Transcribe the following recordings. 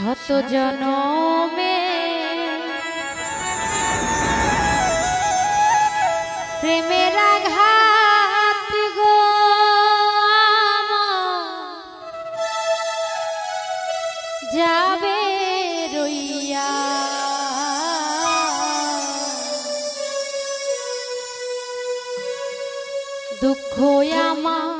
শত জনমে প্রেমের আঘাত গো যাবে রইয়া। দুঃখ আমার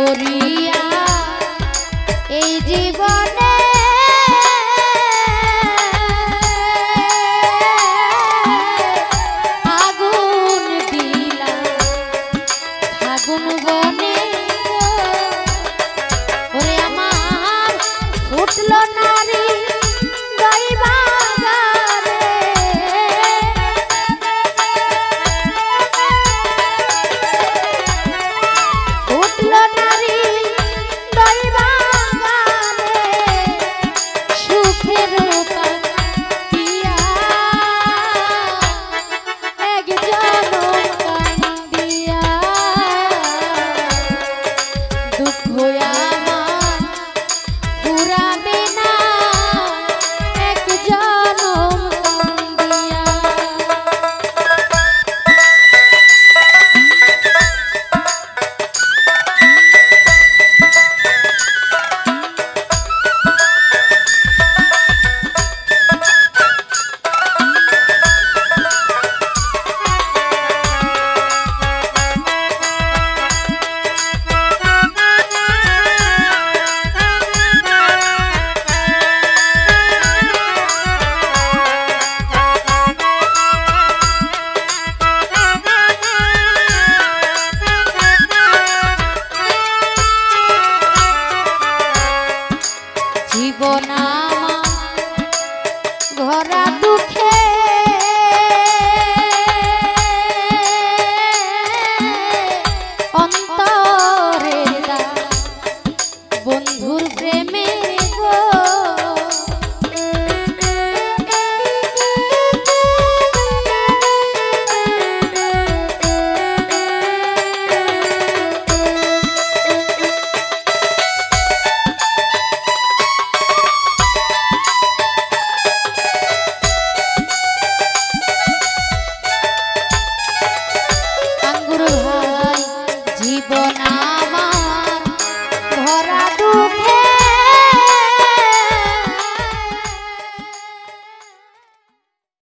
করিয়া এই জীবন অন্ত